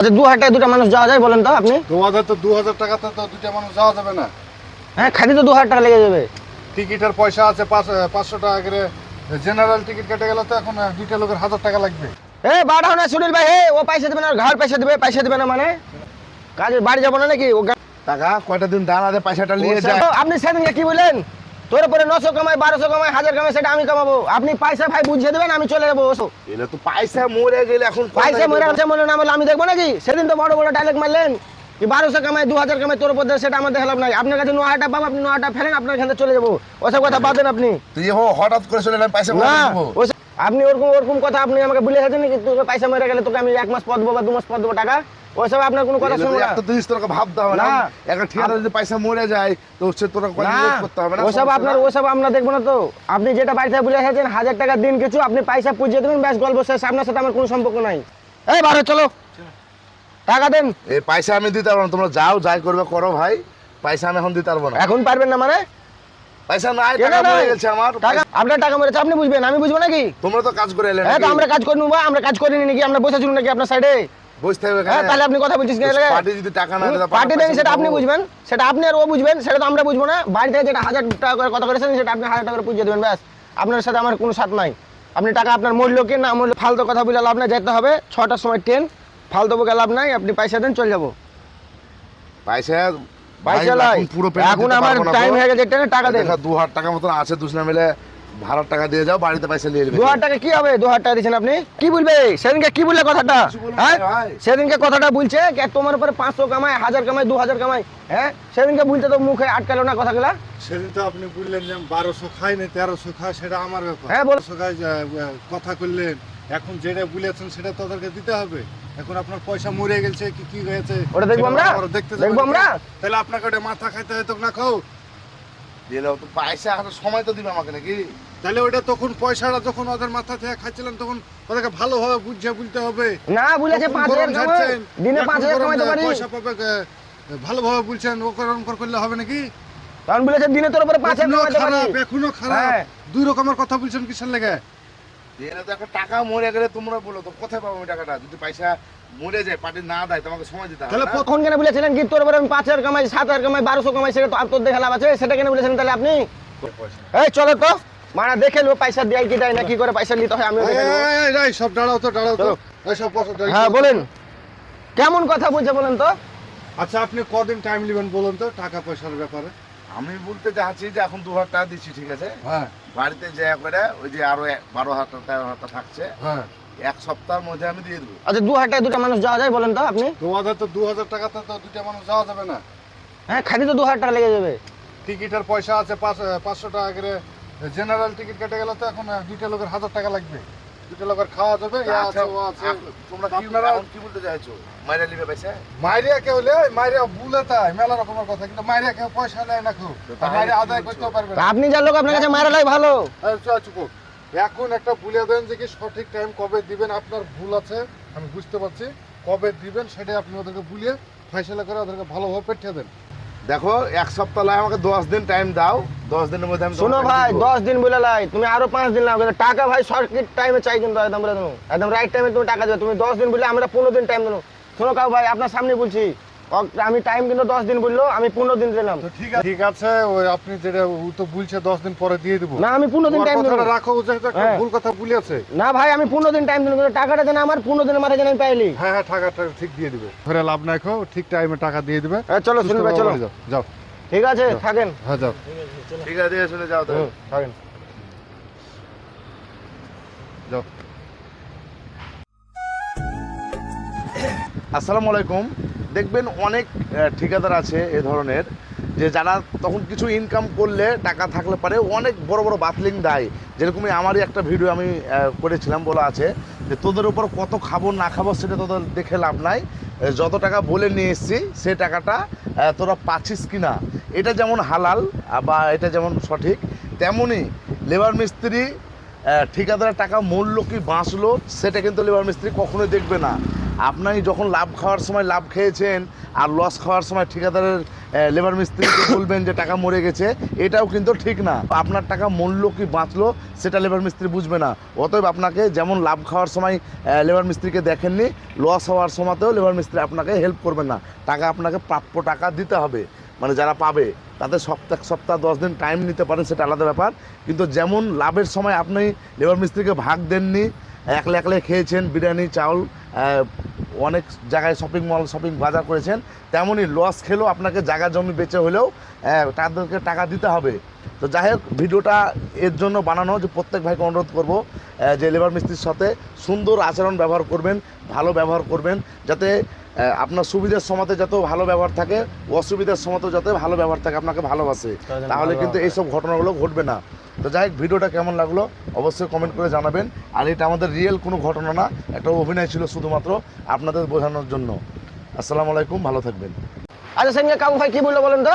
আচ্ছা দু হাজার টাকা দুটো মানুষ যাওয়া যায় বলেন তো আপনি? দু হাজার তো দু হাজার টাকাতে তো দুইটা মানুষ যাওয়া যাবে না। হ্যাঁ খালি তো দু হাজার টাকা লেগে যাবে। টিকিটের পয়সা আছে পাঁচশো টাকা করে। জেনারেল টিকিট কেটে গেলে তো এখন দুইটা লোকের হাজার টাকা লাগবে। এ বাড়াও না সুনীল ভাই ও পয়সা দেবে না ঘর পয়সা দেবে পয়সা দেবে না মানে? কাজে বাড়ি যাব না নাকি? ও টাকা কয়টা দিন দাঁড়াতে পয়সাটা নিয়ে যায় আপনি সেদিনকে কি বললেন? তোর উপরে নশো কামাই বারোশো কামাই হাজার কামাই সেটা আমি কামাবো। আপনি পয়সা ভাই বুঝিয়ে দেবেন আমি চলে যাব ওসব এলে তো পয়সা মরে গেলে এখন পয়সা মরে আছে মনে না বলে আমি দেখব নাকি? সেদিন তো বড় বড় ডায়লগ মারলেন কি বারোশো কামাই দু হাজার কামাই তোর উপর দিয়ে সেটা আমার দেখালাম নাই। আপনার কাছে ন হাজার পাবো আপনি ন হাজার ফেলেন আপনার এখান থেকে চলে যাব। ওসব কথা বাদ দেন আপনি। তুই যখন হঠাৎ করে চলে এলাম পয়সা না কোথায় দেবো? ওসব- আপনি ওরকম ওরকম কথা আপনি আমাকে বলে গেছেন নাকি? তোকে পয়সা মেরে গেলে তোকে আমি এক মাস পর দেবো বা দু মাস পর দেবো টাকা? ওসব আপনার কোনো কথা শুনব না। একটা হবে না। একটা ঠিকাদার যদি পয়সা মরে যায় তো তোরা করতে হবে না ওসব আপনার ওসব আমরা দেখব না তো। আপনি যেটা বাড়িতে বলে এসেছেন হাজার টাকা দিন কিছু আপনি পয়সা পুজিয়ে দেবেন ব্যাস গল্প শেষ। আপনার সাথে আমার কোনো সম্পর্ক নাই। এই বারো চলো। টাকা দেন। এই পয়সা আমি দিতে পারব না। তোমরা যাও যাই করবে করো ভাই। পয়সা আমি এখন দিতে পারব না। এখন পারবেন না মানে? পয়সা নাই টাকা মরে গেছে আমার। টাকা আপনার টাকা মেরেছে আপনি বুঝবেন আমি বুঝব নাকি? তোমরা তো কাজ করে এলে হ্যাঁ তো আমরা কাজ করি নেব আমরা কাজ করিনি নাকি? আমরা বসে ছিল নাকি আপনার সাইডে বসে থাকবে হ্যাঁ তাহলে আপনি কথা বলছিস কেন? পার্টি যদি টাকা না দেয় পার্টি দেন সেটা আপনি বুঝবেন সেটা আপনি আর ও বুঝবেন সেটা তো আমরা বুঝব না। বাড়ি থেকে যেটা হাজার টাকা করে কথা করেছেন সেটা আপনি হাজার টাকা করে পুজিয়ে দেবেন ব্যাস। আপনার সাথে আমার কোনো সাথ নাই। আপনি টাকা আপনার মূল্য কি না মূল্য ফালতু কথা বলে লাভ নাই যেতে হবে। ছটার সময় ট্রেন ফালতু বকে লাভ নাই আপনি পয়সা দেন চলে যাব। পয়সা পয়সা লাই। এখন আমার টাইম হয়ে গেছে ট্রেনে টাকা দেন। দু হাজার টাকা মতন আছে দুজনে মিলে। ভাড়ার টাকা দিয়ে যাও বাড়িতে পয়সা নিয়ে নেবে। দু হাজার টাকা কি হবে? দু হাজার টাকা দিচ্ছেন আপনি? কি বলবে? সেদিনকে কি বললে কথাটা? হ্যাঁ? সেদিনকে কথাটা বলছে কে তোমার উপরে পাঁচশো কামায় হাজার কামায় দু হাজার কামায় হ্যাঁ? সেদিনকে বলতে তো মুখে আটকালো না কথাগুলা? সেদিন তো আপনি বললেন যে বারোশো খাই না তেরোশো খাই সেটা আমার ব্যাপার। হ্যাঁ, বারোশো খাই কথা করলেন এখন যেটা বলেছেন সেটা তো ওদেরকে দিতে হবে। এখন আপনার পয়সা মরে গেছে কি কি হয়েছে? ওটা দেখব আমরা? দেখতে দেখব আমরা? তাহলে আপনাকে ওটা মাথা খাইতে হয়তো না খাও? দিলে তো পয়সা এখন সময় তো দিবে আমাকে নাকি? তাহলে ওটা তখন পয়সাটা যখন ওদের মাথা থেকে খাচ্ছিলেন তখন ওদেরকে ভালোভাবে বুঝিয়ে বলতে হবে। না বলেছে পাঁচ গরম হাজার দিনে পাঁচ হাজার কমাইতে পারি। পয়সা পাবে ভালোভাবে বলছেন ও করণ করলে হবে নাকি? কারণ বলেছে দিনে তোর উপরে পাঁচ হাজার খারাপ এখনও খারাপ। হ্যাঁ। দুই রকমের কথা বলছেন কিসের লেগে? টাকা মরে গেলে তোমরা বলো তো কোথায় পাবো আমি টাকাটা? যদি পয়সা মরে যায় পার্টি না দেয় তোমাকে সময় দিতে হবে তাহলে না? কেন বলেছিলেন কি তোর আমি পাঁচ হাজার কামাই সাত হাজার কামাই বারোশো কামাই সেটা তো আর তোর দেখা লাভ আছে? সেটা কেন বলেছেন তাহলে আপনি? এই চলো তো। মানা দেখে নেব পয়সা দেয় কি দেয় না কি করে পয়সা নিতে হয় এই, সব দাঁড়াও তো দাঁড়াও তো। সব হ্যাঁ বলেন। কেমন কথা বলছে বলেন তো? আচ্ছা আপনি কদিন টাইম নেবেন বলুন তো টাকা পয়সার ব্যাপারে? আমি বলতে চাচ্ছি যে এখন দু হাজার টাকা দিচ্ছি ঠিক আছে? হ্যাঁ। বাড়িতে যা করে ওই যে আরও এক- বারো হাজার তেরো হাজার থাকছে। হ্যাঁ। এক সপ্তাহের মধ্যে আমি দিয়ে দেবো। আচ্ছা দু হাজার টাকা দুটো মানুষ যাওয়া যায় বলেন তো আপনি? দু হাজার তো দু হাজার টাকা তো দুটা মানুষ যাওয়া যাবে না। হ্যাঁ খালি তো দু হাজার টাকা লেগে যাবে। টিকিটের পয়সা আছে পাঁচ পাঁচশো টাকা করে। জেনারেল টিকিট কেটে গেলে তো এখন দুইটা লোকের হাজার টাকা লাগবে। দুইটা লোকের খাওয়া যাবে আছে, ও আছে। আচ্ছা, তোমরা কি এখন কি বলতে চাইছো? মাইরা নিবে পয়সা? মাইরিয়া কে হলে মাইরিয়া ভুলে তাই মেলা রকমের কথা কিন্তু মাইরিয়া কেউ পয়সা নেয় না কেউ মাইরিয়া আদায় বলছো? পারবে না। আপনি যা লোক আপনার কাছে মারা লাই ভালো। চুপ। এখন একটা বলে দেন যে কি সঠিক টাইম কবে দিবেন আপনার ভুল আছে আমি বুঝতে পারছি। কবে দিবেন সেটাই আপনি ওদেরকে বুলিয়ে ফয়সলা করে ওদেরকে ভালোভাবে পেঠিয়ে দেন। দেখো এক সপ্তাহ লাগে আমাকে দশ দিন টাইম দাও। দশ দিনের মধ্যে আমি শোনো ভাই দশ দিন বলে লাই তুমি আরও পাঁচ দিন লাগবে টাকা ভাই সরকারি টাইমে চাই কিন্তু একদম একদম রাইট টাইমে তুমি টাকা দেবে তুমি দশ দিন বলে আমরা পনেরো দিন টাইম দেবো। শোনো কাউ ভাই আপনার সামনে বলছি। আমি টাইম কিন্তু দশ দিন বলল আমি পনেরো দিন দিলাম। তো ঠিক আছে। ঠিক আছে ওই আপনি যেটা ও তো বলছে দশ দিন পরে দিয়ে দিব। না আমি পনেরো দিন টাইম দেবো রাখো ও যেহেতু একটা হ্যাঁ। ভুল কথা বলিয়াছে না ভাই আমি পনেরো দিন টাইম দিলাম কিন্তু টাকাটা যেন আমার পনেরো দিনের মাথায় যেন আমি পাইলি। হ্যাঁ হ্যাঁ টাকাটা ঠিক দিয়ে দিবে। ধরে লাভ নাই খো ঠিক টাইমে টাকা দিয়ে দিবে। হ্যাঁ, চলো ভাই চলো। যাও। যাও। ঠিক আছে থাকেন। হ্যাঁ যাও। ঠিক আছে দিয়ে চলে যাও থাকেন। যাও। আসসালামু আলাইকুম। দেখবেন অনেক ঠিকাদার আছে এ ধরনের, যে যারা তখন কিছু ইনকাম করলে টাকা থাকলে পারে, অনেক বড় বড় বাতলিং দেয়। যেরকমই আমারই একটা ভিডিও আমি করেছিলাম বলা আছে, যে তোদের উপর কত খাব, না খাব সেটা তোদের দেখে লাভ নাই। যত টাকা বলে নিয়ে এসেছি, সে টাকাটা তোরা পাচ্ছিস কি না এটা যেমন হালাল, বা এটা যেমন সঠিক তেমনই লেবার মিস্ত্রি ঠিকাদারের টাকা মূল্য কি বাঁচলো, সেটা কিন্তু লেবার মিস্ত্রি কখনোই দেখবে না। আপনি যখন লাভ খাওয়ার সময় লাভ খেয়েছেন আর লস খাওয়ার সময় ঠিকাদারের লেবার মিস্ত্রিকে বলবেন যে টাকা মরে গেছে, এটাও কিন্তু ঠিক না। আপনার টাকা মরলো কি বাঁচলো, সেটা লেবার মিস্ত্রি বুঝবে না। অতএব আপনাকে যেমন লাভ খাওয়ার সময় লেবার মিস্ত্রিকে দেখেননি লস হওয়ার সময়তেও লেবার মিস্ত্রি আপনাকে হেল্প করবে না। টাকা আপনাকে প্রাপ্য টাকা দিতে হবে। মানে যারা পাবে, তাদের সপ্তাহ সপ্তাহ, দশ দিন টাইম নিতে পারেন, সেটা আলাদা ব্যাপার। কিন্তু যেমন লাভের সময় আপনি লেবার মিস্ত্রিকে ভাগ দেননি, একলে একলে খেয়েছেন, বিরিয়ানি, চাউল অনেক জায়গায় শপিং মল শপিং বাজার করেছেন, তেমনই লস খেলেও আপনাকে জায়গা জমি বেচে হলেও তাদেরকে টাকা দিতে হবে। তো যাই হোক ভিডিওটা এর জন্য বানানো যে প্রত্যেক ভাইকে অনুরোধ করব যে লেবার মিস্ত্রির সাথে সুন্দর আচরণ ব্যবহার করবেন ভালো ব্যবহার করবেন যাতে আপনার সুবিধার সময়তে যত ভালো ব্যবহার থাকে অসুবিধার সময়তেও যাতে ভালো ব্যবহার থাকে আপনাকে ভালোবাসে। তাহলে কিন্তু এইসব ঘটনাগুলো ঘটবে না। তো যাই হোক ভিডিওটা কেমন লাগল অবশ্যই কমেন্ট করে জানাবেন। আর এটা আমাদের রিয়েল কোনো ঘটনা না একটা অভিনয় ছিল শুধুমাত্র আপনাদের বোঝানোর জন্য। আসসালামু আলাইকুম ভালো থাকবেন। আচ্ছা সেদিনকে কাকু ভাই কি বলল বলেন তো?